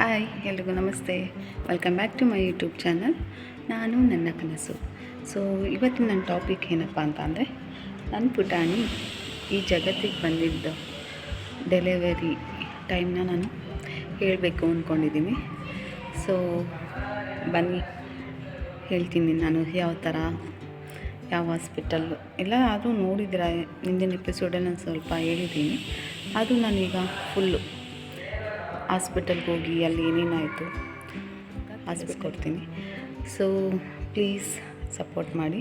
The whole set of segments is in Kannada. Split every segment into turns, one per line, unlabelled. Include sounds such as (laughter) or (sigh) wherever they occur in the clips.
ಹಾಯ್, ಎಲ್ರಿಗೂ ನಮಸ್ತೆ. Welcome back to my YouTube channel ನಾನು ನನ್ನ ಕನಸು. ಸೊ ಇವತ್ತು ನನ್ನ ಟಾಪಿಕ್ ಏನಪ್ಪ ಅಂತ ಅಂದರೆ ನನ್ನ ಪುಟಾಣಿ ಈ ಜಗತ್ತಿಗೆ ಬಂದಿದ್ದು ಡೆಲಿವರಿ ಟೈಮ್ನ ನಾನು ಹೇಳಬೇಕು ಅಂದ್ಕೊಂಡಿದ್ದೀನಿ ಸೊ ಬನ್ನಿ. ಹೇಳ್ತೀನಿ ನಾನು ಯಾವ ಥರ, ಯಾವ ಹಾಸ್ಪಿಟಲ್ ಎಲ್ಲ ಆದರೂ ನೋಡಿದ್ರೆ, ಹಿಂದಿನ ಎಪಿಸೋಡಲ್ಲಿ ನಾನು ಸ್ವಲ್ಪ ಹೇಳಿದ್ದೀನಿ. ಅದು ನಾನೀಗ ಫುಲ್ಲು ಹಾಸ್ಪಿಟಲ್ಗೆ ಹೋಗಿ ಅಲ್ಲಿ ಏನೇನಾಯಿತು ಕೊಡ್ತೀನಿ ಸೊ ಪ್ಲೀಸ್ ಸಪೋರ್ಟ್ ಮಾಡಿ.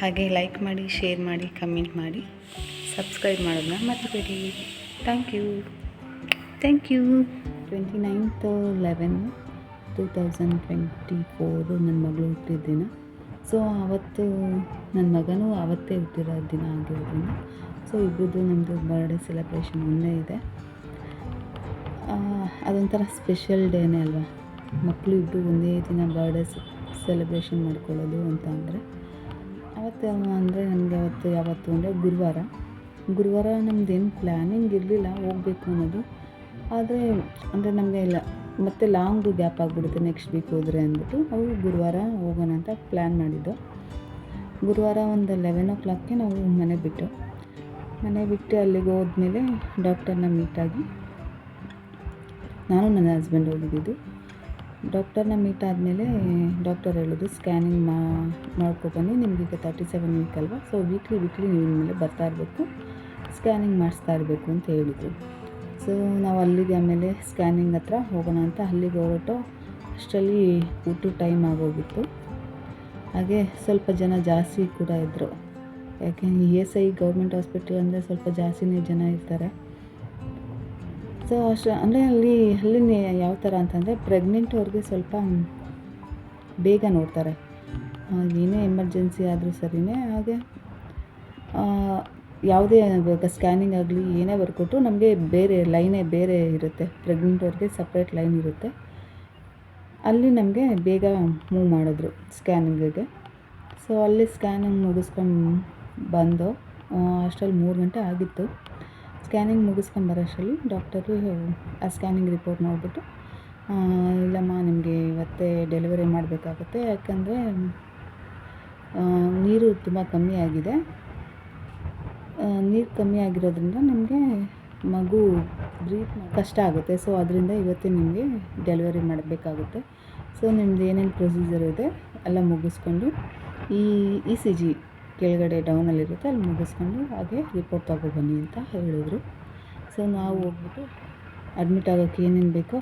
ಹಾಗೆ ಲೈಕ್ ಮಾಡಿ ಶೇರ್ ಮಾಡಿ ಕಮೆಂಟ್ ಮಾಡಿ. ಸಬ್ಸ್ಕ್ರೈಬ್ ಮಾಡೋದನ್ನ ಮರ್ತಬೇಡಿ thank you thank you twenty ninth eleven two thousand twenty four ನನ್ನ ಮಗಳು ಹುಟ್ಟಿದ ದಿನ. ಸೊ ಆವತ್ತು ನನ್ನ ಮಗನೂ ಆವತ್ತೇ ಹುಟ್ಟಿರೋ ದಿನ ಆಗಿರೋದ್ರಿಂದ. ಸೊ ಇಬ್ಬರದ್ದು ನಮ್ಮದು ಬರ್ಡೇ ಸೆಲೆಬ್ರೇಷನ್ ಒಂದೇ ಇದೆ. ಅದೊಂಥರ ಸ್ಪೆಷಲ್ ಡೇನೇ ಅಲ್ವಾ? ಮಕ್ಕಳು ಇಬ್ಬರು ಒಂದೇ ದಿನ ಬರ್ಡೇ ಸೆಲೆಬ್ರೇಷನ್ ಮಾಡ್ಕೊಳ್ಳೋದು ಅಂತ ಅಂದರೆ, ಅವತ್ತು ಅಂದರೆ ನನಗೆ ಅವತ್ತು ಯಾವತ್ತು ಅಂದರೆ ಗುರುವಾರ. ಗುರುವಾರ ನಮ್ಮದೇನು ಪ್ಲ್ಯಾನಿಂಗ್ ಇರಲಿಲ್ಲ, ಹೋಗಬೇಕು ಅನ್ನೋದು. ಆದರೆ ಅಂದರೆ ನಮಗೆ ಇಲ್ಲ ಮತ್ತೆ ಲಾಂಗ್ ಗ್ಯಾಪ್ ಆಗಿಬಿಡುತ್ತೆ ನೆಕ್ಸ್ಟ್ ವೀಕ್ ಹೋದರೆ ಅಂದ್ಬಿಟ್ಟು, ನಾವು ಗುರುವಾರ ಹೋಗೋಣ ಅಂತ ಪ್ಲ್ಯಾನ್ ಮಾಡಿದ್ದು. ಗುರುವಾರ ಒಂದು ಲೆವೆನ್ ಓ ಕ್ಲಾಕ್ಗೆ ನಾವು ಮನೆ ಬಿಟ್ಟು ಮನೆ ಬಿಟ್ಟು ಅಲ್ಲಿಗೆ ಹೋದ್ಮೇಲೆ ಡಾಕ್ಟರ್ನ ಮೀಟಾಗಿ ನಾನು ನನ್ನ ಹಸ್ಬೆಂಡ್ ಹೋಗಿದ್ದಿದ್ದು ಡಾಕ್ಟರ್ನ ಮೀಟ್ ಆದಮೇಲೆ ಡಾಕ್ಟರ್ ಹೇಳಿದ್ರು ಸ್ಕ್ಯಾನಿಂಗ್ ಮಾ ಮಾಡ್ಕೊಬನ್ನಿ ನಿಮ್ಗೆ ಈಗ ತರ್ಟಿ ಸೆವೆನ್ ವೀಕ್ ಅಲ್ವಾ? ಸೊ ವೀಕ್ಲಿ ವೀಕ್ಲಿ ನೀವು ಇನ್ಮೇಲೆ ಬರ್ತಾ ಇರಬೇಕು. ಸ್ಕ್ಯಾನಿಂಗ್ ಮಾಡಿಸ್ತಾ ಇರಬೇಕು ಅಂತ ಹೇಳಿದರು. ಸೊ ನಾವು ಅಲ್ಲಿಗೆ ಆಮೇಲೆ ಸ್ಕ್ಯಾನಿಂಗ್ ಹತ್ರ ಹೋಗೋಣ ಅಂತ ಅಲ್ಲಿಗೆ ಹೊರಟು ಅಷ್ಟರಲ್ಲಿ ಊಟ ಟೈಮ್ ಆಗೋಗಿತ್ತು. ಹಾಗೆ ಸ್ವಲ್ಪ ಜನ ಜಾಸ್ತಿ ಕೂಡ ಇದ್ದರು ಯಾಕೆ E S I government hospital ಅಂದರೆ ಸ್ವಲ್ಪ ಜಾಸ್ತಿನೇ ಜನ ಇರ್ತಾರೆ. ಸೊ ಅಷ್ಟು ಅಂದರೆ ಅಲ್ಲಿ ಅಲ್ಲಿ ಯಾವ ಥರ ಅಂತಂದರೆ ಪ್ರೆಗ್ನೆಂಟ್ ಅವ್ರಿಗೆ ಸ್ವಲ್ಪ ಬೇಗ ನೋಡ್ತಾರೆ. ಏನೇ ಎಮರ್ಜೆನ್ಸಿ ಆದರೂ ಸರಿನೇ ಹಾಗೆ ಯಾವುದೇ ಇವಾಗ ಸ್ಕ್ಯಾನಿಂಗ್ ಆಗಲಿ, ಏನೇ ಬರ್ಕೊಟ್ಟು ನಮಗೆ ಬೇರೆ ಲೈನೇ ಬೇರೆ ಇರುತ್ತೆ. ಪ್ರೆಗ್ನೆಂಟ್ ಅವ್ರಿಗೆ ಸಪ್ರೇಟ್ ಲೈನ್ ಇರುತ್ತೆ. ಅಲ್ಲಿ ನಮಗೆ ಬೇಗ ಮೂವ್ ಮಾಡಿದ್ರು ಸ್ಕ್ಯಾನಿಂಗಿಗೆ ಸೊ ಅಲ್ಲಿ ಸ್ಕ್ಯಾನಿಂಗ್ ಮುಗಿಸ್ಕೊಂಡು ಬಂದು ಅಷ್ಟರಲ್ಲಿ ಮೂರು ಗಂಟೆ ಆಗಿತ್ತು. ಸ್ಕ್ಯಾನಿಂಗ್ ಮುಗಿಸ್ಕೊಂಡು ಬರೋಷ್ಟರಲ್ಲಿ ಡಾಕ್ಟರು ಆ ಸ್ಕ್ಯಾನಿಂಗ್ ರಿಪೋರ್ಟ್ ನೋಡಿಬಿಟ್ಟು ಇಲ್ಲಮ್ಮ ನಿಮಗೆ ಇವತ್ತೇ ಡೆಲಿವರಿ ಮಾಡಬೇಕಾಗುತ್ತೆ. ಯಾಕಂದರೆ ನೀರು ತುಂಬ ಕಮ್ಮಿ ಆಗಿದೆ. ನೀರು ಕಮ್ಮಿ ಆಗಿರೋದ್ರಿಂದ ನಿಮಗೆ ಮಗು ಬ್ರೀತ್ ಕಷ್ಟ ಆಗುತ್ತೆ. ಸೊ, ಅದರಿಂದ ಇವತ್ತೇ ನಿಮಗೆ ಡೆಲಿವರಿ ಮಾಡಬೇಕಾಗುತ್ತೆ. ಸೊ, ನಿಮ್ದು ಏನೇನು ಪ್ರೊಸೀಜರ್ ಇದೆ, ಎಲ್ಲ ಮುಗಿಸ್ಕೊಂಡು ಈ ಇ ಸಿ ಜಿ ಕೆಳಗಡೆ ಡೌನಲ್ಲಿರುತ್ತೆ ಅಲ್ಲಿ ಮುಗಿಸ್ಕೊಂಡು ಹಾಗೆ ರಿಪೋರ್ಟ್ ತಗೊಬನ್ನಿ ಅಂತ ಹೇಳಿದರು. ಸೊ ನಾವು ಹೋಗ್ಬಿಟ್ಟು ಅಡ್ಮಿಟ್ ಆಗೋಕ್ಕೆ ಏನೇನು ಬೇಕೋ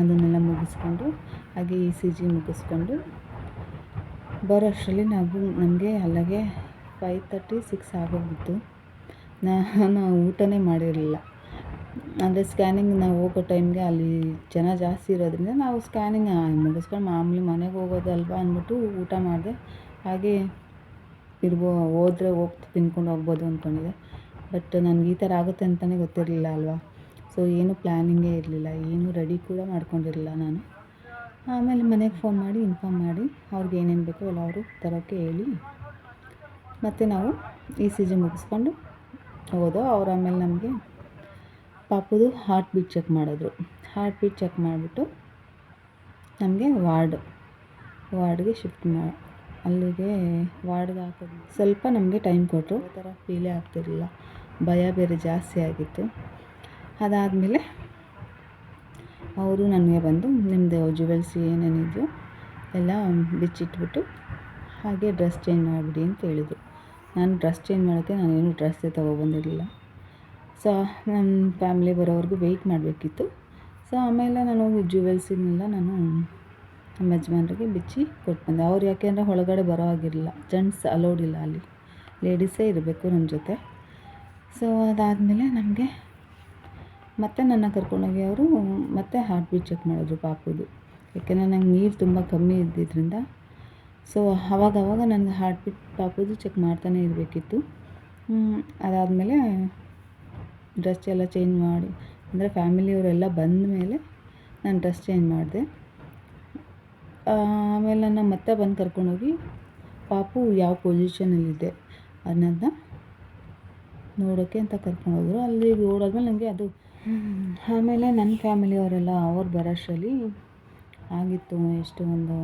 ಅದನ್ನೆಲ್ಲ ಮುಗಿಸ್ಕೊಂಡು ಹಾಗೆ ಇ ಸಿ ಜಿ ಮುಗಿಸ್ಕೊಂಡು ಬರೋ ಅಷ್ಟರಲ್ಲಿ ನಾವು ನಮಗೆ ಅಲ್ಲಿಗೆ ಫೈವ್ ತರ್ಟಿ ಸಿಕ್ಸ್ ಆಗೋಗಿತ್ತು. ನಾನು ಊಟನೇ ಮಾಡಿರಲಿಲ್ಲ. ಅಂದರೆ ಸ್ಕ್ಯಾನಿಂಗ್ ನಾವು ಹೋಗೋ ಟೈಮ್ಗೆ ಅಲ್ಲಿ ಜನ ಜಾಸ್ತಿ ಇರೋದ್ರಿಂದ ನಾವು ಸ್ಕ್ಯಾನಿಂಗ್ ಮುಗಿಸ್ಕೊಂಡು ಮಾಮೂಲಿ ಮನೆಗೆ ಹೋಗೋದಲ್ವಾ ಅಂದ್ಬಿಟ್ಟು ಊಟ ಮಾಡಿದೆ. ಹಾಗೆ ಇರ್ಬೋ ಹೋದ್ರೆ ಹೋಗಿ ತಿನ್ಕೊಂಡು ಹೋಗ್ಬೋದು ಅಂದ್ಕೊಂಡಿದ್ದೆ ಬಟ್ ನನಗೆ ಈ ಥರ ಆಗುತ್ತೆ ಅಂತಲೇ ಗೊತ್ತಿರಲಿಲ್ಲ ಅಲ್ವಾ? ಸೊ ಏನು ಪ್ಲ್ಯಾನಿಂಗೇ ಇರಲಿಲ್ಲ. ಏನು ರೆಡಿ ಕೂಡ ಮಾಡ್ಕೊಂಡಿರಲಿಲ್ಲ ನಾನು. ಆಮೇಲೆ ಮನೆಗೆ ಫೋನ್ ಮಾಡಿ ಇನ್ಫಾರ್ಮ್ ಮಾಡಿ, ಅವ್ರಿಗೆ ಏನೇನು ಬೇಕೋ ಎಲ್ಲ ಅವರು ತರೋಕ್ಕೆ ಹೇಳಿ. ಮತ್ತು ನಾವು ಇ ಸಿ ಜಿ ಮುಗಿಸ್ಕೊಂಡು ಹೋದೋ ಅವ್ರು ಆಮೇಲೆ ನಮಗೆ ಪಾಪದು ಹಾರ್ಟ್ ಬೀಟ್ ಚೆಕ್ ಮಾಡಿದ್ರು. ಹಾರ್ಟ್ ಬೀಟ್ ಚೆಕ್ ಮಾಡಿಬಿಟ್ಟು ನಮಗೆ ವಾರ್ಡ್ ವಾರ್ಡ್ಗೆ ಶಿಫ್ಟ್ ಮಾ ಅಲ್ಲಿಗೆ ವಾರ್ಡ್ಗೆ ಹಾಕೋದು. ಸ್ವಲ್ಪ ನಮಗೆ ಟೈಮ್ ಕೊಟ್ಟರು ಆ ಥರ ಫೀಲೇ ಆಗ್ತಿರಲಿಲ್ಲ. ಭಯ ಬೇರೆ ಜಾಸ್ತಿ ಆಗಿತ್ತು. ಅದಾದಮೇಲೆ ಅವರು ನನಗೆ ಬಂದು ನಿಮ್ಮದು ಜುವೆಲ್ಸ್ ಏನೇನಿದೆಯೋ ಎಲ್ಲ ಬಿಚ್ಚಿಟ್ಬಿಟ್ಟು ಹಾಗೆ ಡ್ರೆಸ್ ಚೇಂಜ್ ಮಾಡಿಬಿಡಿ ಅಂತ ಹೇಳಿದರು. ನಾನು ಡ್ರೆಸ್ ಚೇಂಜ್ ಮಾಡೋಕ್ಕೆ ನಾನೇನು ಡ್ರೆಸ್ಸೇ ತೊಗೊಬಂದಿರಲಿಲ್ಲ. ಸೊ ನನ್ನ ಫ್ಯಾಮ್ಲಿ ಬರೋವರೆಗೂ ವೆಯ್ಟ್ ಮಾಡಬೇಕಿತ್ತು. ಸೊ ಆಮೇಲೆ ನಾನು ಹೋಗಿ ಜ್ಯುವೆಲ್ಸಿನೆಲ್ಲ ನಾನು ನಮ್ಮ ಯಜಮಾನ್ರಿಗೆ ಬಿಚ್ಚಿ ಕೊಟ್ಟು ಬಂದೆ. ಅವ್ರು ಯಾಕೆಂದರೆ ಒಳಗಡೆ ಬರೋ ಆಗಿರಲಿಲ್ಲ ಜೆಂಟ್ಸ್ ಅಲೌಡ್ ಇಲ್ಲ ಅಲ್ಲಿ. ಲೇಡೀಸೇ ಇರಬೇಕು ನಮ್ಮ ಜೊತೆ. ಸೊ ಅದಾದಮೇಲೆ ನಮಗೆ ಮತ್ತೆ ನನ್ನ ಕರ್ಕೊಂಡೋಗಿ ಅವರು ಮತ್ತೆ ಹಾರ್ಟ್ ಬೀಟ್ ಚೆಕ್ ಮಾಡಿದ್ರು ಪಾಪುದು. ಯಾಕೆಂದರೆ ನಂಗೆ ನೀರು ತುಂಬ ಕಮ್ಮಿ ಇದ್ದಿದ್ದರಿಂದ ಸೊ ಅವಾಗ ಅವಾಗ ನನಗೆ ಹಾರ್ಟ್ ಬೀಟ್ ಪಾಪುದು ಚೆಕ್ ಮಾಡ್ತಾನೆ ಇರಬೇಕಿತ್ತು. ಅದಾದಮೇಲೆ ಡ್ರೆಸ್ ಎಲ್ಲ ಚೇಂಜ್ ಮಾಡಿ, ಅಂದರೆ ಫ್ಯಾಮಿಲಿಯವರೆಲ್ಲ ಬಂದ ಮೇಲೆ ನಾನು ಡ್ರೆಸ್ ಚೇಂಜ್ ಮಾಡಿದೆ. ಆಮೇಲೆ ನನ್ನ ಮತ್ತೆ ಬಂದು ಕರ್ಕೊಂಡೋಗಿ ಪಾಪು ಯಾವ ಪೊಸಿಷನಲ್ಲಿದೆ ಅನ್ನೋದನ್ನ ನೋಡೋಕ್ಕೆ ಅಂತ ಕರ್ಕೊಂಡೋದ್ರು ಅಲ್ಲಿ ಓಡಾದ್ಮೇಲೆ ನನಗೆ ಅದು, ಆಮೇಲೆ ನನ್ನ ಫ್ಯಾಮಿಲಿಯವರೆಲ್ಲ ಅವ್ರು ಬರೋಷ್ಟರಲ್ಲಿ ಆಗಿತ್ತು, ಎಷ್ಟು ಒಂದು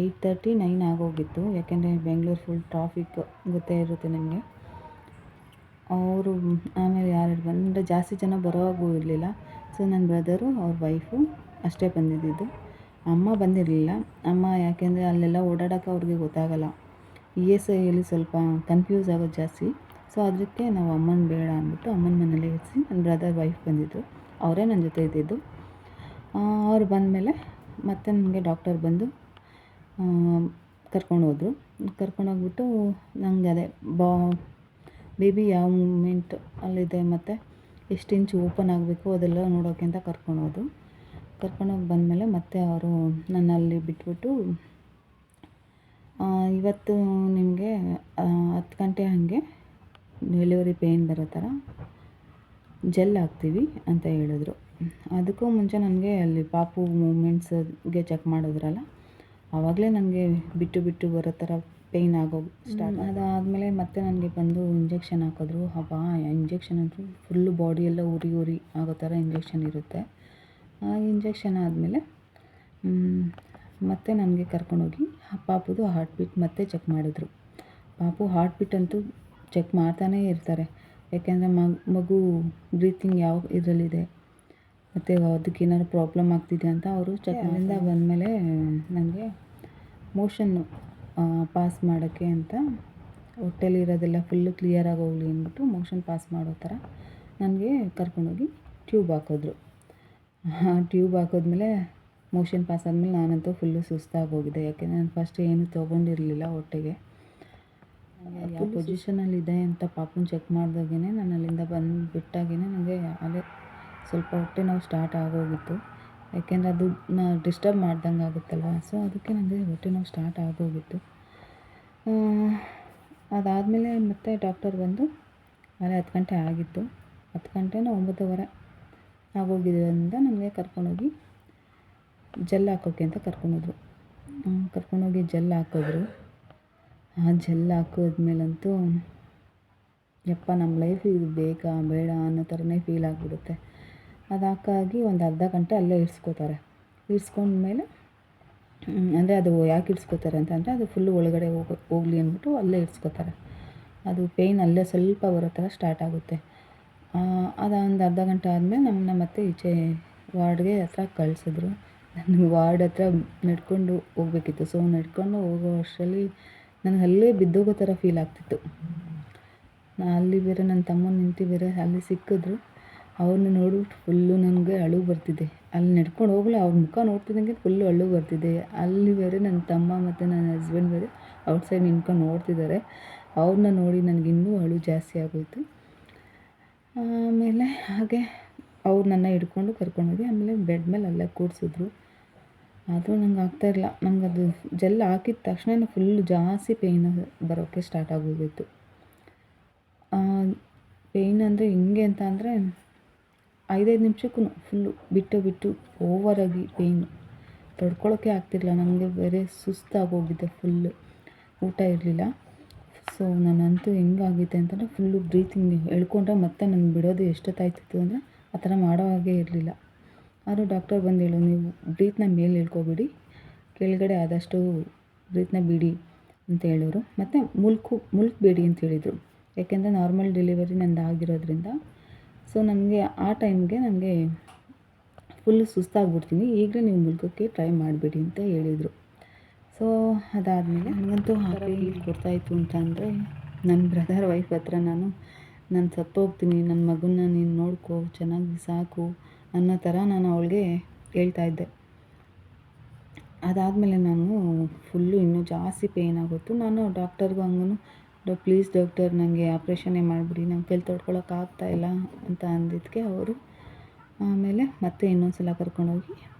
ಏಯ್ಟ್ ತರ್ಟಿ ನೈನ್ ಆಗೋಗಿತ್ತು. ಯಾಕೆಂದರೆ ಬೆಂಗಳೂರು ಫುಲ್ ಟ್ರಾಫಿಕ್ ಗೊತ್ತೇ ಇರುತ್ತೆ ನನಗೆ. ಅವರು, ಆಮೇಲೆ ಯಾರು ಬಂದರೆ ಜಾಸ್ತಿ ಜನ ಬರೋವಾಗೂ ಇರಲಿಲ್ಲ. ಸೊ ನನ್ನ ಬ್ರದರು ಅವ್ರ ವೈಫು ಅಷ್ಟೇ ಬಂದಿದ್ದಿದ್ದು. ಅಮ್ಮ ಬಂದಿರಲಿಲ್ಲ. ಅಮ್ಮ ಯಾಕೆಂದರೆ ಅಲ್ಲೆಲ್ಲ ಓಡಾಡೋಕೆ ಅವ್ರಿಗೆ ಗೊತ್ತಾಗಲ್ಲ. ಇ ಎಸ್ ಐಯಲ್ಲಿ ಸ್ವಲ್ಪ ಕನ್ಫ್ಯೂಸ್ ಆಗೋದು ಜಾಸ್ತಿ. ಸೊ ಅದಕ್ಕೆ ನಾವು ಅಮ್ಮನ ಬೇಡ ಅಂದ್ಬಿಟ್ಟು ಅಮ್ಮನ ಮನೇಲಿ ಇರಿಸಿ ನನ್ನ ಬ್ರದರ್ ವೈಫ್ ಬಂದಿದ್ದರು ಅವರೇ ನನ್ನ ಜೊತೆ ಇದ್ದಿದ್ದು. ಅವ್ರು ಬಂದಮೇಲೆ ಮತ್ತೆ ನನಗೆ ಡಾಕ್ಟರ್ ಬಂದು ಕರ್ಕೊಂಡು ಹೋದರು. ಕರ್ಕೊಂಡೋಗ್ಬಿಟ್ಟು ನನಗೆ ಅದೇ ಬಾ ಬೇಬಿ ಯಾವ ಮೂಮೆಂಟ್ ಅಲ್ಲಿದೆ ಮತ್ತು ಎಷ್ಟು ಇಂಚು ಓಪನ್ ಆಗಬೇಕು ಅದೆಲ್ಲ ನೋಡೋಕೆ ಅಂತ ಕರ್ಕೊಂಡು ಹೋದ್ರು. ಕರ್ಕೊಂಡೋಗಿ ಬಂದಮೇಲೆ ಮತ್ತೆ ಅವರು ನನ್ನ ಅಲ್ಲಿ ಬಿಟ್ಬಿಟ್ಟು ಇವತ್ತು ನಿಮಗೆ ಹತ್ತು ಗಂಟೆ ಹಾಗೆ ಡೆಲಿವರಿ ಪೇಯ್ನ್ ಬರೋ ಥರ ಜೆಲ್ ಹಾಕ್ತೀವಿ ಅಂತ ಹೇಳಿದ್ರು. ಅದಕ್ಕೂ ಮುಂಚೆ ನನಗೆ ಅಲ್ಲಿ ಪಾಪು ಮೂಮೆಂಟ್ಸ್ಗೆ ಚೆಕ್ ಮಾಡಿದ್ರಲ್ಲ ಆವಾಗಲೇ ನನಗೆ ಬಿಟ್ಟು ಬಿಟ್ಟು ಬರೋ ಥರ ಪೇಯ್ನ್ ಆಗೋ ಸ್ಟಾರ್ಟ್ ಅದಾದಮೇಲೆ ಮತ್ತೆ ನನಗೆ ಬಂದು ಇಂಜೆಕ್ಷನ್ ಹಾಕಿದ್ರು. ಹಬ್ಬ ಇಂಜೆಕ್ಷನ್ ಅಂತೂ ಫುಲ್ಲು ಬಾಡಿಯೆಲ್ಲ ಉರಿ ಉರಿ ಆಗೋ ಥರ ಇಂಜೆಕ್ಷನ್ ಇರುತ್ತೆ. ಆ ಇಂಜೆಕ್ಷನ್ ಆದಮೇಲೆ ಮತ್ತೆ ನನಗೆ ಕರ್ಕೊಂಡೋಗಿ ಪಾಪುದು ಹಾರ್ಟ್ ಬೀಟ್ ಮತ್ತೆ ಚೆಕ್ ಮಾಡಿದ್ರು. ಪಾಪು ಹಾರ್ಟ್ ಬೀಟ್ ಅಂತೂ ಚೆಕ್ ಮಾಡ್ತಾನೇ ಇರ್ತಾರೆ. ಯಾಕೆಂದರೆ ಮಗು ಬ್ರೀತಿಂಗ್ ಯಾವ ಇದರಲ್ಲಿದೆ ಮತ್ತು ಅದಕ್ಕೇನಾದ್ರು ಪ್ರಾಬ್ಲಮ್ ಆಗ್ತಿದೆ ಅಂತ ಅವರು ಚೆಕ್ ಅಲ್ಲಿಂದ ಬಂದಮೇಲೆ ನನಗೆ ಮೋಷನ್ನು ಪಾಸ್ ಮಾಡೋಕ್ಕೆ ಅಂತ ಹೊಟ್ಟೆಲಿರೋದೆಲ್ಲ ಫುಲ್ಲು ಕ್ಲಿಯರಾಗಿ ಹೋಗಲಿ ಅಂದ್ಬಿಟ್ಟು ಮೋಷನ್ ಪಾಸ್ ಮಾಡೋ ಥರ ನನಗೆ ಕರ್ಕೊಂಡೋಗಿ ಟ್ಯೂಬ್ ಹಾಕಿದ್ರು. (laughs) ಟ್ಯೂಬ್ ಹಾಕಿದ್ಮೇಲೆ ಮೋಷನ್ ಪಾಸ್ ಆದಮೇಲೆ ನಾನಂತೂ ಫುಲ್ಲು ಸುಸ್ತಾಗಿ ಹೋಗಿದ್ದೆ ಯಾಕೆಂದರೆ ನಾನು ಫಸ್ಟ್ ಏನು ತೊಗೊಂಡಿರಲಿಲ್ಲ ಹೊಟ್ಟೆಗೆ ಯಾವ ಪೊಸಿಷನಲ್ಲಿದೆ ಅಂತ ಪಾಪುನ ಚೆಕ್ ಮಾಡಿದಾಗೇ ನಾನು ಅಲ್ಲಿಂದ ಬಂದು ಬಿಟ್ಟಾಗೇ ನನಗೆ ಅದೇ ಸ್ವಲ್ಪ ಹೊಟ್ಟೆ ನೋವು ಸ್ಟಾರ್ಟ್ ಆಗೋಗಿತ್ತು. ಯಾಕೆಂದರೆ ಅದು ನಾ ಡಿಸ್ಟರ್ಬ್ ಮಾಡ್ದಂಗೆ ಆಗುತ್ತಲ್ವ? ಸೊ ಅದಕ್ಕೆ ನನಗೆ ಹೊಟ್ಟೆ ನೋವು ಸ್ಟಾರ್ಟ್ ಆಗೋಗಿತ್ತು. ಅದಾದಮೇಲೆ ಮತ್ತೆ ಡಾಕ್ಟರ್ ಬಂದು ಅಲ್ಲೇ ಹತ್ತು ಗಂಟೆ ಆಗಿತ್ತು. ಹತ್ತು ಗಂಟೆನೋ ಒಂಬತ್ತುವರೆ ಆಗೋಗಿದ್ದರಿಂದ ನಮಗೆ ಕರ್ಕೊಂಡೋಗಿ ಜೆಲ್ ಹಾಕೋಕ್ಕೆ ಅಂತ ಕರ್ಕೊಂಡೋದ್ರು. ಕರ್ಕೊಂಡೋಗಿ ಜೆಲ್ ಹಾಕಿದ್ರು. ಆ ಜೆಲ್ ಹಾಕಿದ್ಮೇಲಂತೂ ಯಪ್ಪ ನಮ್ಮ ಲೈಫ್ ಇದು ಬೇಕಾ ಬೇಡ ಅನ್ನೋ ಥರನೇ ಫೀಲ್ ಆಗಿಬಿಡುತ್ತೆ. ಅದು ಹಾಕಾಗಿ ಒಂದು ಅರ್ಧ ಗಂಟೆ ಅಲ್ಲೇ ಇರಿಸ್ಕೋತಾರೆ. ಇರಿಸ್ಕೊಂಡ್ಮೇಲೆ ಅಂದರೆ ಅದು ಯಾಕೆ ಇಡ್ಸ್ಕೊತಾರೆ ಅಂತ ಅಂದರೆ ಅದು ಫುಲ್ಲು ಒಳಗಡೆ ಹೋಗೋ, ಹೋಗಲಿ ಅಂದ್ಬಿಟ್ಟು ಅಲ್ಲೇ ಇಡ್ಸ್ಕೋತಾರೆ ಅದು ಪೇಯ್ನ್ ಅಲ್ಲೇ ಸ್ವಲ್ಪ ಬರೋ ಥರ ಸ್ಟಾರ್ಟ್ ಆಗುತ್ತೆ. ಅದು ಒಂದು ಅರ್ಧ ಗಂಟೆ ಆದಮೇಲೆ ನಮ್ಮನ್ನ ಮತ್ತೆ ಈಚೆ ವಾರ್ಡ್ಗೆ ಹತ್ರ ಕಳಿಸಿದ್ರು. ನನಗೆ ವಾರ್ಡ್ ಹತ್ರ ನಡ್ಕೊಂಡು ಹೋಗ್ಬೇಕಿತ್ತು. ಸೊ ನಡ್ಕೊಂಡು ಹೋಗೋ ಅಷ್ಟರಲ್ಲಿ ನನಗೆ ಅಲ್ಲೇ ಬಿದ್ದೋಗೋ ಥರ ಫೀಲ್ ಆಗ್ತಿತ್ತು. ಅಲ್ಲಿ ಬೇರೆ ನನ್ನ ತಮ್ಮನ ಹೆಂಡ್ತಿ ಬೇರೆ ಅಲ್ಲಿ ಸಿಕ್ಕಿದ್ರು. ಅವ್ರನ್ನ ನೋಡ್ಬಿಟ್ಟು ಫುಲ್ಲು ನನಗೆ ಅಳು ಬರ್ತಿದೆ. ಅಲ್ಲಿ ನಡ್ಕೊಂಡು ಹೋಗಲೇ, ಅವ್ರ ಮುಖ ನೋಡ್ತಿದ್ದಂಗೆ ಫುಲ್ಲು ಅಳು ಬರ್ತಿದೆ. ಅಲ್ಲಿ ಬೇರೆ ನನ್ನ ತಮ್ಮ ಮತ್ತು ನನ್ನ ಹಸ್ಬೆಂಡ್ ಬೇರೆ ಔಟ್ಸೈಡ್ ನಿಂತ್ಕೊಂಡು ನೋಡ್ತಿದ್ದಾರೆ. ಅವ್ರನ್ನ ನೋಡಿ ನನಗಿನ್ನೂ ಅಳು ಜಾಸ್ತಿ ಆಗೋಯಿತು. ಆಮೇಲೆ ಹಾಗೆ ಅವ್ರು ನನ್ನ ಹಿಡ್ಕೊಂಡು ಕರ್ಕೊಂಡೋಗಿ ಆಮೇಲೆ ಬೆಡ್ ಮೇಲೆ ಅಲ್ಲೇ ಕೂರಿಸಿದ್ರು. ಆದರೂ ನಂಗೆ ಆಗ್ತಾಯಿರಲಿಲ್ಲ ಅದು ಜೆಲ್ ಹಾಕಿದ ತಕ್ಷಣ ಫುಲ್ ಜಾಸ್ತಿ ಪೇಯ್ನ್ ಬರೋಕ್ಕೆ ಸ್ಟಾರ್ಟ್ ಆಗೋಗಿತ್ತು. ಪೇಯ್ನ್ ಅಂದರೆ ಹೆಂಗೆ ಅಂತ ಅಂದರೆ ಐದೈದು ನಿಮಿಷಕ್ಕೂ ಫುಲ್ಲು ಬಿಟ್ಟು ಬಿಟ್ಟು ಓವರಾಗಿ ಪೇಯ್ನು ತಡ್ಕೊಳ್ಳೋಕ್ಕೆ ಆಗ್ತಿರಲಿಲ್ಲ. ನನಗೆ ಬೇರೆ ಸುಸ್ತಾಗೋಗಿದ್ದೆ ಫುಲ್ಲು ಊಟ ಇರಲಿಲ್ಲ. ಸೊ ನಾನಂತೂ ಹೆಂಗಾಗಿದೆ ಅಂತಂದರೆ ಫುಲ್ಲು ಬ್ರೀತಿಂಗ್ ಹೇಳ್ಕೊಂಡ್ರೆ ಮತ್ತೆ ನನಗೆ ಬಿಡೋದು ಎಷ್ಟೊತ್ತಾಯ್ತಿತ್ತು ಅಂದರೆ ಆ ಥರ ಮಾಡೋ ಹಾಗೆ ಇರಲಿಲ್ಲ. ಆದರೂ ಡಾಕ್ಟರ್ ಬಂದು ಹೇಳು, ನೀವು ಬ್ರೀತ್ನ ಮೇಲೆ ಇಳ್ಕೊಬೇಡಿ ಕೆಳಗಡೆ ಆದಷ್ಟು ಬ್ರೀತ್ನ ಬಿಡಿ ಅಂತ ಹೇಳೋರು. ಮತ್ತು ಮುಲ್ಕು ಮುಲ್ಕಬೇಡಿ ಅಂತ ಹೇಳಿದರು. ಯಾಕೆಂದರೆ ನಾರ್ಮಲ್ ಡೆಲಿವರಿ ನಂದು ಆಗಿರೋದ್ರಿಂದ. ಸೊ ನನಗೆ ಆ ಟೈಮ್ಗೆ ನನಗೆ ಫುಲ್ ಸುಸ್ತಾಗ್ಬಿಡ್ತೀನಿ. ಈಗಲೇ ನೀವು ಮುಲ್ಕೋಕ್ಕೆ ಟ್ರೈ ಮಾಡಬೇಡಿ ಅಂತ ಹೇಳಿದರು. ಸೊ ಅದಾದಮೇಲೆ ನನಗಂತೂ ಹಾಗೆ ಗೊತ್ತಾಯಿತು ಅಂತ ಅಂದರೆ ನನ್ನ ಬ್ರದರ್ ವೈಫ್ ಹತ್ರ ನಾನು ನಾನು ಸತ್ತೋಗ್ತೀನಿ ನನ್ನ ಮಗನ್ನ ನೀನು ನೋಡ್ಕೋ ಚೆನ್ನಾಗಿ ಸಾಕು ಅನ್ನೋ ಥರ ನಾನು ಅವಳಿಗೆ ಹೇಳ್ತಾ ಇದ್ದೆ ಅದಾದಮೇಲೆ ನಾನು ಫುಲ್ಲು ಇನ್ನೂ ಜಾಸ್ತಿ ಪೇಯ್ನ್ ಆಗೋಯ್ತು. ನಾನು ಡಾಕ್ಟರ್ಗೂ ಹಂಗೂ ಡಾ ಪ್ಲೀಸ್ ಡಾಕ್ಟರ್ ನನಗೆ ಆಪ್ರೇಷನ್ನೇ ಮಾಡಿಬಿಡಿ ನನ್ನ ಕೈಲಿ ತಡ್ಕೊಳಕ್ಕೆ ಇಲ್ಲ ಅಂತ ಅಂದಿದ್ದಕ್ಕೆ ಅವರು ಆಮೇಲೆ ಮತ್ತೆ ಇನ್ನೊಂದು ಸಲ ಕರ್ಕೊಂಡೋಗಿ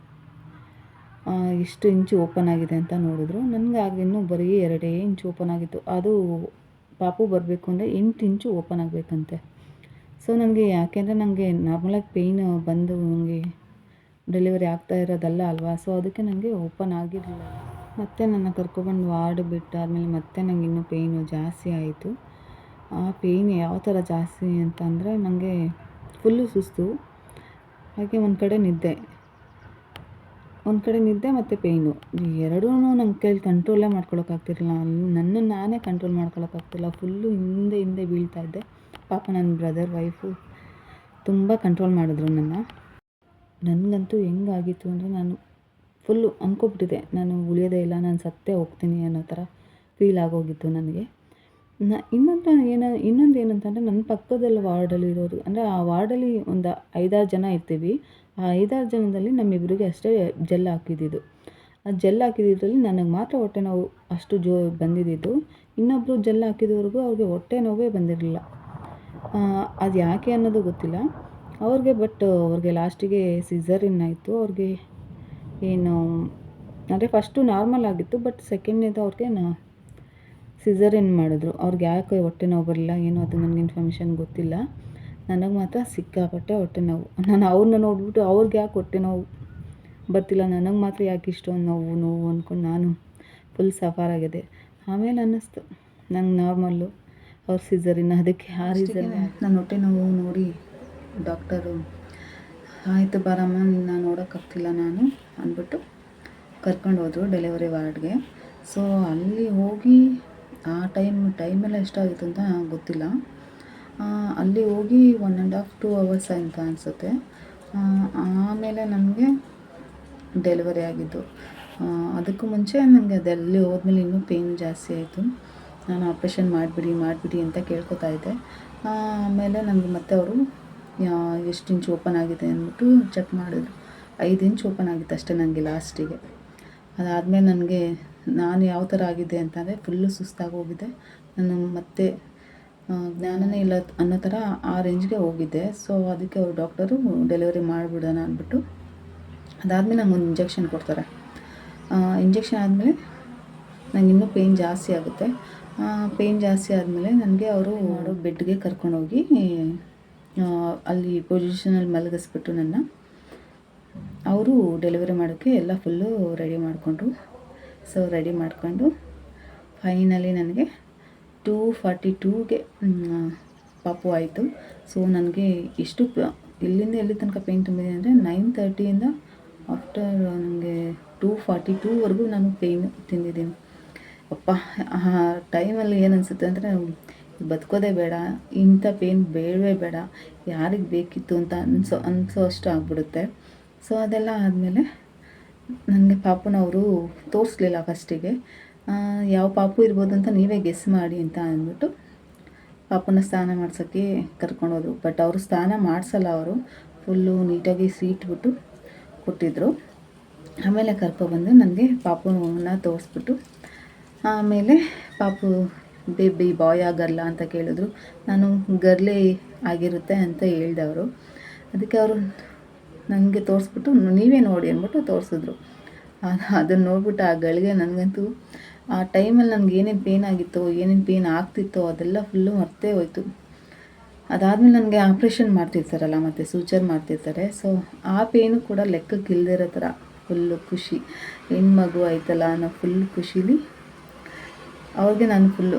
ಎಷ್ಟು ಇಂಚು ಓಪನ್ ಆಗಿದೆ ಅಂತ ನೋಡಿದ್ರು. ನನಗೆ ಆಗ ಇನ್ನೂ ಬರೀ ಎರಡೇ ಇಂಚು ಓಪನ್ ಆಗಿತ್ತು. ಅದು ಪಾಪು ಬರಬೇಕು ಅಂದರೆ ಎಂಟು ಇಂಚು ಓಪನ್ ಆಗಬೇಕಂತೆ. ಸೊ ನನಗೆ ಯಾಕೆಂದರೆ ನನಗೆ ನಾರ್ಮಲಾಗಿ ಪೇಯ್ನ್ ಬಂದು ನನಗೆ ಡೆಲಿವರಿ ಆಗ್ತಾ ಇರೋದಲ್ಲ ಅಲ್ವಾ? ಸೊ ಅದಕ್ಕೆ ನನಗೆ ಓಪನ್ ಆಗಿರಲಿಲ್ಲ. ಮತ್ತೆ ನನ್ನ ಕರ್ಕೊಬಂದು ವಾರ್ಡ್ ಬಿಟ್ಟಾದಮೇಲೆ ಮತ್ತೆ ನನಗೆ ಇನ್ನೂ ಪೇಯ್ನು ಜಾಸ್ತಿ ಆಯಿತು. ಆ ಪೇಯ್ನ್ ಯಾವ ಥರ ಜಾಸ್ತಿ ಅಂತಂದರೆ ನನಗೆ ಫುಲ್ಲು ಸುಸ್ತು. ಹಾಗೆ ಒಂದು ಕಡೆ ನಿದ್ದೆ. ಒಂದು ಕಡೆ ನಿದ್ದೆ ಮತ್ತು ಪೇಯ್ನು ಎರಡೂ ನನ್ನ ಕೈಲಿ ಕಂಟ್ರೋಲೇ ಮಾಡ್ಕೊಳೋಕ್ಕಾಗ್ತಿರಲಿಲ್ಲ. ನನ್ನನ್ನು ನಾನೇ ಕಂಟ್ರೋಲ್ ಮಾಡ್ಕೊಳಕ್ಕಾಗ್ತಿಲ್ಲ ಫುಲ್ಲು ಹಿಂದೆ ಹಿಂದೆ ಬೀಳ್ತಾ ಇದ್ದೆ. ಪಾಪ ನನ್ನ ಬ್ರದರ್ ವೈಫು ತುಂಬ ಕಂಟ್ರೋಲ್ ಮಾಡಿದ್ರು ನನ್ನ. ನನಗಂತೂ ಹೆಂಗಾಗಿತ್ತು ಅಂದರೆ ನಾನು ಫುಲ್ಲು ಅಂದ್ಕೊಬಿಟ್ಟಿದೆ ನಾನು ಉಳಿಯೋದೇ ಇಲ್ಲ. ನಾನು ಸತ್ತೇ ಹೋಗ್ತೀನಿ ಅನ್ನೋ ಥರ ಫೀಲ್ ಆಗೋಗಿತ್ತು ನನಗೆ. ನ, ಇನ್ನೊಂದು ಏನ, ಇನ್ನೊಂದು ಏನಂತಂದರೆ ನನ್ನ ಪಕ್ಕದಲ್ಲಿ ವಾರ್ಡಲ್ಲಿ ಇರೋರು, ಅಂದರೆ ಆ ವಾರ್ಡಲ್ಲಿ ಒಂದು ಐದಾರು ಜನ ಇರ್ತೀವಿ. ಆ ಐದಾರು ಜನದಲ್ಲಿ ನಮ್ಮಿಬ್ಬರಿಗೆ ಅಷ್ಟೇ ಜೆಲ್ ಹಾಕಿದ್ದಿದ್ದು ಆ ಜೆಲ್ ಹಾಕಿದ್ರಲ್ಲಿ ನನಗೆ ಮಾತ್ರ ಹೊಟ್ಟೆ ನೋವು ಅಷ್ಟು ಜೋ ಬಂದಿದ್ದಿದ್ದು. ಇನ್ನೊಬ್ಬರು ಜೆಲ್ ಹಾಕಿದವರೆಗೂ ಅವ್ರಿಗೆ ಹೊಟ್ಟೆ ನೋವೇ ಬಂದಿರಲಿಲ್ಲ. ಅದು ಯಾಕೆ ಅನ್ನೋದು ಗೊತ್ತಿಲ್ಲ. ಅವ್ರಿಗೆ ಬಟ್ ಅವ್ರಿಗೆ ಲಾಸ್ಟಿಗೆ ಸಿಝರಿನ್ ಆಯಿತು. ಅವ್ರಿಗೆ ಏನು, ಅಂದರೆ ಫಸ್ಟು ನಾರ್ಮಲ್ ಆಗಿತ್ತು ಬಟ್ ಸೆಕೆಂಡ್ನೇದು ಅವ್ರಿಗೆ ನಾ ಸಿಝರಿನ್ ಮಾಡಿದ್ರು. ಅವ್ರಿಗೆ ಯಾಕೆ ಹೊಟ್ಟೆ ನೋವು ಬರಲಿಲ್ಲ ಏನು ಅದು ನನಗೆ ಇನ್ಫಾರ್ಮೇಷನ್ ಗೊತ್ತಿಲ್ಲ. ನನಗೆ ಮಾತ್ರ ಸಿಕ್ಕಾಪಟ್ಟೆ ಹೊಟ್ಟೆ ನೋವು. ನಾನು ಅವ್ರನ್ನ ನೋಡ್ಬಿಟ್ಟು ಅವ್ರಿಗೆ ಯಾಕೆ ಹೊಟ್ಟೆ ನೋವು ಬರ್ತಿಲ್ಲ ನನಗೆ ಮಾತ್ರ ಯಾಕೆ ಇಷ್ಟೊಂದು ನೋವು ನೋವು ಅಂದ್ಕೊಂಡು ನಾನು ಫುಲ್ ಸಫರ್ ಆಗಿದೆ ಆಮೇಲೆ ಅನ್ನಿಸ್ತು. ನಂಗೆ ನಾರ್ಮಲ್ಲು ಅವ್ರ ಸಿಸರಿನ ಅದಕ್ಕೆ ಆ ರೀಸನ್ ನನ್ನ ಹೊಟ್ಟೆ ನೋವು ನೋಡಿ ಡಾಕ್ಟರು ಆಯಿತು ಬಾರಮ್ಮ ನಿನ್ನ ನೋಡೋಕ್ಕಾಗ್ತಿಲ್ಲ ನಾನು ಅಂದ್ಬಿಟ್ಟು ಕರ್ಕೊಂಡು ಹೋದರು ಡೆಲಿವರಿ ವಾರ್ಡ್ಗೆ ಸೊ ಅಲ್ಲಿ ಹೋಗಿ ಆ ಟೈಮ್, ಟೈಮೆಲ್ಲ ಎಷ್ಟಾಗಿತ್ತು ಅಂತ ಗೊತ್ತಿಲ್ಲ. ಅಲ್ಲಿ ಹೋಗಿ one and half two hours ಅಂತ ಅನಿಸುತ್ತೆ. ಆಮೇಲೆ ನನಗೆ ಡೆಲಿವರಿ ಆಗಿದ್ದು. ಅದಕ್ಕೂ ಮುಂಚೆ ನನಗೆ ಅದೆಲ್ಲಿ ಹೋದ್ಮೇಲೆ ಇನ್ನೂ ಪೇಯ್ನ್ ಜಾಸ್ತಿ ಆಯಿತು. ನಾನು ಆಪ್ರೇಷನ್ ಮಾಡಿಬಿಡಿ ಮಾಡಿಬಿಡಿ ಅಂತ ಕೇಳ್ಕೊತಾ ಇದ್ದೆ. ಆಮೇಲೆ ನನಗೆ ಮತ್ತೆ ಅವರು ಎಷ್ಟು ಇಂಚ್ ಓಪನ್ ಆಗಿದೆ ಅಂದ್ಬಿಟ್ಟು ಚೆಕ್ ಮಾಡಿದ್ರು. ಐದು ಇಂಚ್ ಓಪನ್ ಆಗಿತ್ತು ಅಷ್ಟೇ ನನಗೆ ಲಾಸ್ಟಿಗೆ ಅದಾದಮೇಲೆ ನನಗೆ ನಾನು ಯಾವ ಥರ ಆಗಿದ್ದೆ ಅಂತಂದರೆ ಫುಲ್ಲು ಸುಸ್ತಾಗಿ ಹೋಗಿದ್ದೆ ನಾನು ಮತ್ತೆ ಜ್ಞಾನನೇ ಇಲ್ಲ ಅನ್ನೋ ಥರ ಆ ರೇಂಜ್ಗೆ ಹೋಗಿದ್ದೆ ಸೊ ಅದಕ್ಕೆ ಅವ್ರು ಡಾಕ್ಟರು ಡೆಲಿವರಿ ಮಾಡಿಬಿಡೋಣ ಅಂದ್ಬಿಟ್ಟು ಅದಾದಮೇಲೆ ನಂಗೆ ಒಂದು ಇಂಜೆಕ್ಷನ್ ಕೊಡ್ತಾರೆ. ಇಂಜೆಕ್ಷನ್ ಆದಮೇಲೆ ನಂಗೆ ಇನ್ನೂ ಪೇಯ್ನ್ ಜಾಸ್ತಿ ಆಗುತ್ತೆ. ಪೇಯ್ನ್ ಜಾಸ್ತಿ ಆದಮೇಲೆ ನನಗೆ ಅವರು ಮಾಡೋ ಬೆಡ್ಗೆ ಕರ್ಕೊಂಡೋಗಿ ಅಲ್ಲಿ ಪೊಸಿಷನಲ್ಲಿ ಮಲಗಿಸ್ಬಿಟ್ಟು ನನ್ನ. ಅವರು ಡೆಲಿವರಿ ಮಾಡೋಕ್ಕೆ ಎಲ್ಲ ಫುಲ್ಲು ರೆಡಿ ಮಾಡಿಕೊಂಡ್ರು. ಸೊ ರೆಡಿ ಮಾಡಿಕೊಂಡು ಫೈನಲಿ ನನಗೆ ಟೂ ಫಾರ್ಟಿ ಟೂಗೆ ಪಾಪು ಆಯಿತು. ಸೊ ನನಗೆ ಇಷ್ಟು ಇಲ್ಲಿಂದ ಎಲ್ಲಿ ತನಕ ಪೇಯ್ನ್ ತುಂಬಿದೆ ಅಂದರೆ ನೈನ್ ತರ್ಟಿಯಿಂದ ಆಫ್ಟರ್ ನನಗೆ ಟೂ ಫಾರ್ಟಿ ಟೂವರೆಗೂ ನಾನು ಪೇಯ್ನ್ ತಿಂದಿದ್ದೀನಿ. ಅಪ್ಪ, ಆ ಟೈಮಲ್ಲಿ ಏನು ಅನಿಸುತ್ತೆ ಅಂದರೆ ಬದುಕೋದೇ ಬೇಡ, ಇಂಥ ಪೇಯ್ನ್ ಬೇಡವೇ ಬೇಡ, ಯಾರಿಗೆ ಬೇಕಿತ್ತು ಅಂತ ಅನ್ಸೋ, ಅನಿಸೋ ಅಷ್ಟು ಆಗ್ಬಿಡುತ್ತೆ. ಸೊ ಅದೆಲ್ಲ ಆದಮೇಲೆ ನನಗೆ ಪಾಪುನವರು ತೋರಿಸ್ಲಿಲ್ಲ ಫಸ್ಟಿಗೆ. ಯಾವ ಪಾಪು ಇರ್ಬೋದು ಅಂತ ನೀವೇ ಗೆಸ್ ಮಾಡಿ ಅಂತ ಅಂದ್ಬಿಟ್ಟು ಪಾಪನ ಸ್ನಾನ ಮಾಡ್ಸೋಕ್ಕೆ ಕರ್ಕೊಂಡೋದ್ರು ಬಟ್ ಅವರು ಸ್ನಾನ ಮಾಡಿಸಲ್ಲ ಅವರು. ಫುಲ್ಲು ನೀಟಾಗಿ ಸೀಟ್ ಬಿಟ್ಟು ಕೊಟ್ಟಿದ್ದರು ಆಮೇಲೆ ಕರ್ಕೊಬಂದು ನನಗೆ ಪಾಪುನ ತೋರಿಸ್ಬಿಟ್ಟು, ಆಮೇಲೆ ಪಾಪು ಬೇಬಿ ಬಾಯ್ ಆಗಲ್ಲ ಅಂತ ಕೇಳಿದ್ರು. ನಾನು ಗರ್ಲೇ ಆಗಿರುತ್ತೆ ಅಂತ ಹೇಳ್ದೆ ಅವರು ಅದಕ್ಕೆ ಅವರು ನನಗೆ ತೋರಿಸ್ಬಿಟ್ಟು ನೀವೇ ನೋಡಿ ಅಂದ್ಬಿಟ್ಟು ತೋರಿಸಿದ್ರು. ಅದನ್ನು ನೋಡ್ಬಿಟ್ಟು ಆ ಗಳಿಗೆ ನನಗಂತೂ ಆ ಟೈಮಲ್ಲಿ ನನಗೆ ಏನೇನು ಪೇನ್ ಆಗಿತ್ತೋ, ಏನೇನು ಪೇನ್ ಆಗ್ತಿತ್ತೋ ಅದೆಲ್ಲ ಫುಲ್ಲು ಮರ್ತೇ ಹೋಯ್ತು. ಅದಾದಮೇಲೆ ನನಗೆ ಆಪ್ರೇಷನ್ ಮಾಡ್ತಿರ್ತಾರಲ್ಲ ಮತ್ತು ಸೂಚರ್ ಮಾಡ್ತಿರ್ತಾರೆ. ಸೊ ಆ ಪೇನು ಕೂಡ ಲೆಕ್ಕಕ್ಕೆ ಇಲ್ದಿರೋ ಥರ ಫುಲ್ಲು ಖುಷಿ. ಹೆಣ್ಮಗು ಆಯ್ತಲ್ಲ ಅನ್ನೋ ಫುಲ್ ಖುಷೀಲಿ ಅವ್ರಿಗೆ ನಾನು ಫುಲ್ಲು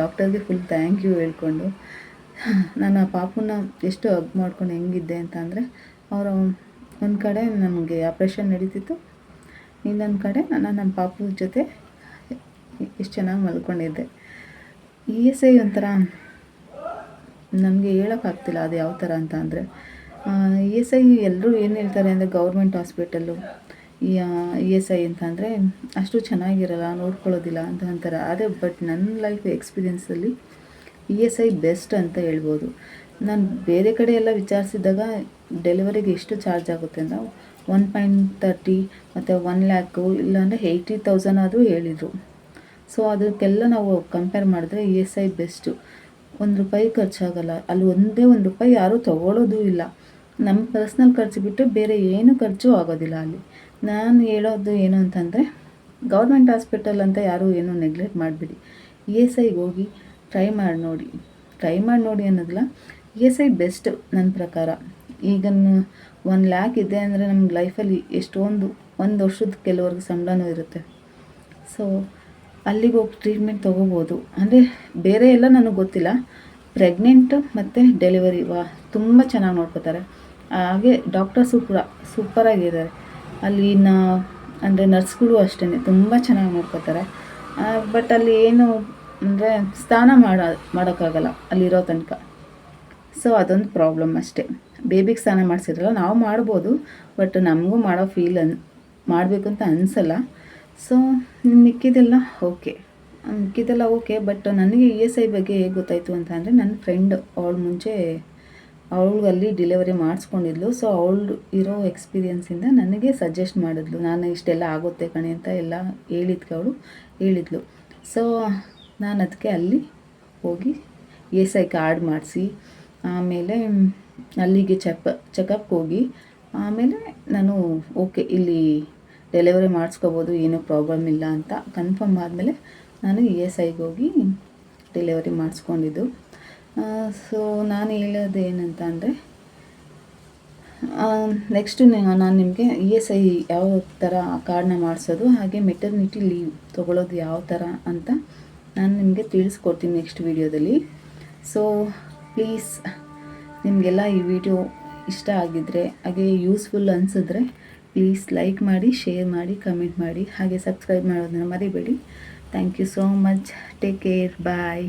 ಡಾಕ್ಟರ್ಗೆ ಫುಲ್ ಥ್ಯಾಂಕ್ ಯು ಹೇಳ್ಕೊಂಡು, ನಾನು ಆ ಪಾಪುನ ಎಷ್ಟು ಹಗ್ ಮಾಡ್ಕೊಂಡು ಹೆಂಗಿದ್ದೆ ಅಂತ ಅಂದರೆ ಅವರು ಒಂದು ಕಡೆ ನಮಗೆ ಆಪ್ರೇಷನ್ ನಡೀತಿತ್ತು. ಇನ್ನೊಂದು ಕಡೆ ನಾನು ನನ್ನ ಪಾಪು ಜೊತೆ ಎಷ್ಟು ಚೆನ್ನಾಗಿ ಮಲ್ಕೊಂಡಿದ್ದೆ. ಇ ಎಸ್ ಐ ಒಂಥರ ನನಗೆ ಹೇಳೋಕ್ಕಾಗ್ತಿಲ್ಲ ಅದು ಯಾವ ಥರ ಅಂತ ಅಂದರೆ ಇ ಎಸ್ ಐ ಎಲ್ಲರೂ ಏನು ಹೇಳ್ತಾರೆ ಅಂದರೆ government hospital E S I ಅಂತ ಅಂದರೆ ಅಷ್ಟು ಚೆನ್ನಾಗಿರಲ್ಲ, ನೋಡ್ಕೊಳ್ಳೋದಿಲ್ಲ ಅಂತ ಅಂತಾರೆ. ಅದೇ ಬಟ್ ನನ್ನ ಲೈಫ್ ಎಕ್ಸ್ಪೀರಿಯೆನ್ಸಲ್ಲಿ ಇ ಎಸ್ ಐ ಬೆಸ್ಟ್ ಅಂತ ಹೇಳ್ಬೋದು. ನಾನು ಬೇರೆ ಕಡೆ ಎಲ್ಲ ವಿಚಾರಿಸಿದಾಗ ಡೆಲಿವರಿಗೆ ಎಷ್ಟು ಚಾರ್ಜ್ ಆಗುತ್ತೆ ಅಂತ ಒನ್ ಪಾಯಿಂಟ್ ತರ್ಟಿ ಮತ್ತು ಒನ್ ಲ್ಯಾಕು ಇಲ್ಲಾಂದರೆ ಏಯ್ಟಿ ತೌಸಂಡ್ ಆದರೂ ಹೇಳಿದರು. ಸೊ ಅದಕ್ಕೆಲ್ಲ ನಾವು ಕಂಪೇರ್ ಮಾಡಿದ್ರೆ ಇ ಎಸ್ ಐ ಬೆಸ್ಟು ಒಂದು ರೂಪಾಯಿ ಖರ್ಚಾಗಲ್ಲ. ಅಲ್ಲಿ ಒಂದೇ ಒಂದು ರೂಪಾಯಿ ಯಾರೂ ತೊಗೊಳ್ಳೋದು ಇಲ್ಲ. ನಮ್ಮ ಪರ್ಸ್ನಲ್ ಖರ್ಚು ಬಿಟ್ಟು ಬೇರೆ ಏನು ಖರ್ಚು ಆಗೋದಿಲ್ಲ ಅಲ್ಲಿ. ನಾನು ಹೇಳೋದು ಏನು ಅಂತಂದರೆ ಗೌರ್ಮೆಂಟ್ ಹಾಸ್ಪಿಟಲ್ ಅಂತ ಯಾರೂ ಏನು ನೆಗ್ಲೆಕ್ಟ್ ಮಾಡಿಬಿಡಿ. ಇ ಎಸ್ ಐಗೆ ಹೋಗಿ ಟ್ರೈ ಮಾಡಿ ನೋಡಿ. ಟ್ರೈ ಮಾಡಿ ನೋಡಿ ಅನ್ನೋದಿಲ್ಲ. ಇ ಎಸ್ ಐ ಬೆಸ್ಟ್ ನನ್ನ ಪ್ರಕಾರ. ಈಗ ಒನ್ ಲ್ಯಾಕ್ ಇದೆ ಅಂದರೆ ನಮ್ಗೆ ಲೈಫಲ್ಲಿ ಎಷ್ಟೊಂದು, ಒಂದು ವರ್ಷದ ಕೆಲವ್ರಿಗೆ ಸಂಬಳನೂ ಇರುತ್ತೆ. ಸೊ ಅಲ್ಲಿಗೆ ಹೋಗಿ ಟ್ರೀಟ್ಮೆಂಟ್ ತೊಗೋಬೋದು. ಅಂದರೆ ಬೇರೆ ಎಲ್ಲ ನನಗೆ ಗೊತ್ತಿಲ್ಲ. ಪ್ರೆಗ್ನೆಂಟ್ ಮತ್ತು ಡೆಲಿವರಿ ವಾ, ತುಂಬ ಚೆನ್ನಾಗಿ ನೋಡ್ಕೋತಾರೆ. ಹಾಗೆ ಡಾಕ್ಟರ್ಸು ಕೂಡ ಸೂಪರಾಗಿದ್ದಾರೆ ಅಲ್ಲಿನ ಅಂದರೆ ನರ್ಸ್ಗಳು ಅಷ್ಟೇ ತುಂಬ ಚೆನ್ನಾಗಿ ನೋಡ್ಕೋತಾರೆ. ಬಟ್ ಅಲ್ಲಿ ಏನು ಅಂದರೆ ಸ್ನಾನ ಮಾಡೋ, ಮಾಡೋಕ್ಕಾಗಲ್ಲ, ಅಲ್ಲಿರೋ ತನಕ. ಸೊ ಅದೊಂದು ಪ್ರಾಬ್ಲಮ್ ಅಷ್ಟೇ. ಬೇಬಿಗೆ ಸ್ನಾನ ಮಾಡಿಸಿರಲ್ಲ ನಾವು ಮಾಡ್ಬೋದು ಬಟ್ ನಮಗೂ ಮಾಡೋ ಫೀಲ್ ಅನ್ ಮಾಡಬೇಕು ಅಂತ ಅನಿಸಲ್ಲ. ಸೊ ಮಿಕ್ಕಿದೆಲ್ಲ ಓಕೆ ಮಿಕ್ಕಿದೆಲ್ಲ ಓಕೆ ಬಟ್ ನನಗೆ ಇ ಎಸ್ ಐ ಬಗ್ಗೆ ಹೇಗೆ ಗೊತ್ತಾಯಿತು ಅಂತ ಅಂದರೆ, ನನ್ನ ಫ್ರೆಂಡ್ ಅವಳು ಮುಂಚೆ ಅವಳು ಅಲ್ಲಿ ಡಿಲಿವರಿ ಮಾಡಿಸ್ಕೊಂಡಿದ್ಲು. ಸೊ ಅವಳು ಇರೋ ಎಕ್ಸ್ಪೀರಿಯನ್ಸಿಂದ ನನಗೆ ಸಜೆಸ್ಟ್ ಮಾಡಿದ್ಲು. ನಾನು ಇಷ್ಟೆಲ್ಲ ಆಗುತ್ತೆ ಕಣೆ ಅಂತ ಎಲ್ಲ ಹೇಳಿದ್ಕೆ ಅವಳು, ಹೇಳಿದ್ಲು. ಸೊ ನಾನು ಅದಕ್ಕೆ ಅಲ್ಲಿ ಹೋಗಿ ಎಸ್ ಐ ಕಾರ್ಡ್ ಮಾಡಿಸಿ, ಆಮೇಲೆ ಅಲ್ಲಿಗೆ ಚೆಕ್ ಚೆಕಪ್ಗೆ ಹೋಗಿ, ಆಮೇಲೆ ನಾನು ಓಕೆ ಇಲ್ಲಿ ಡೆಲಿವರಿ ಮಾಡಿಸ್ಕೋಬೋದು, ಏನೂ ಪ್ರಾಬ್ಲಮ್ ಇಲ್ಲ ಅಂತ ಕನ್ಫರ್ಮ್ ಆದಮೇಲೆ ನಾನು ಇ ಎಸ್ ಐಗೆ ಹೋಗಿ ಡೆಲಿವರಿ ಮಾಡಿಸ್ಕೊಂಡಿದ್ದು. ಸೊ ನಾನು ಹೇಳೋದು ಏನಂತ ಅಂದರೆ ನೆಕ್ಸ್ಟು ನಾನು ನಿಮಗೆ ಇ ಎಸ್ ಐ ಯಾವ ಥರ ಕಾರ್ಡ್ನ ಮಾಡಿಸೋದು, ಹಾಗೆ ಮೆಟರ್ನಿಟಿ ಲೀವ್ ತೊಗೊಳೋದು ಯಾವ ಥರ ಅಂತ ನಾನು ನಿಮಗೆ ತಿಳಿಸ್ಕೊಡ್ತೀನಿ ನೆಕ್ಸ್ಟ್ ವೀಡಿಯೋದಲ್ಲಿ ಸೊ ಪ್ಲೀಸ್ ನಿಮಗೆಲ್ಲ ಈ ವಿಡಿಯೋ ಇಷ್ಟ ಆಗಿದ್ದರೆ ಹಾಗೆ ಯೂಸ್ಫುಲ್ ಅನಿಸಿದ್ರೆ ಪ್ಲೀಸ್ ಲೈಕ್ ಮಾಡಿ ಶೇರ್ ಮಾಡಿ ಕಮೆಂಟ್ ಮಾಡಿ, ಹಾಗೆ ಸಬ್ಸ್ಕ್ರೈಬ್ ಮಾಡೋದನ್ನು ಮರಿಬೇಡಿ. Thank you so much take care bye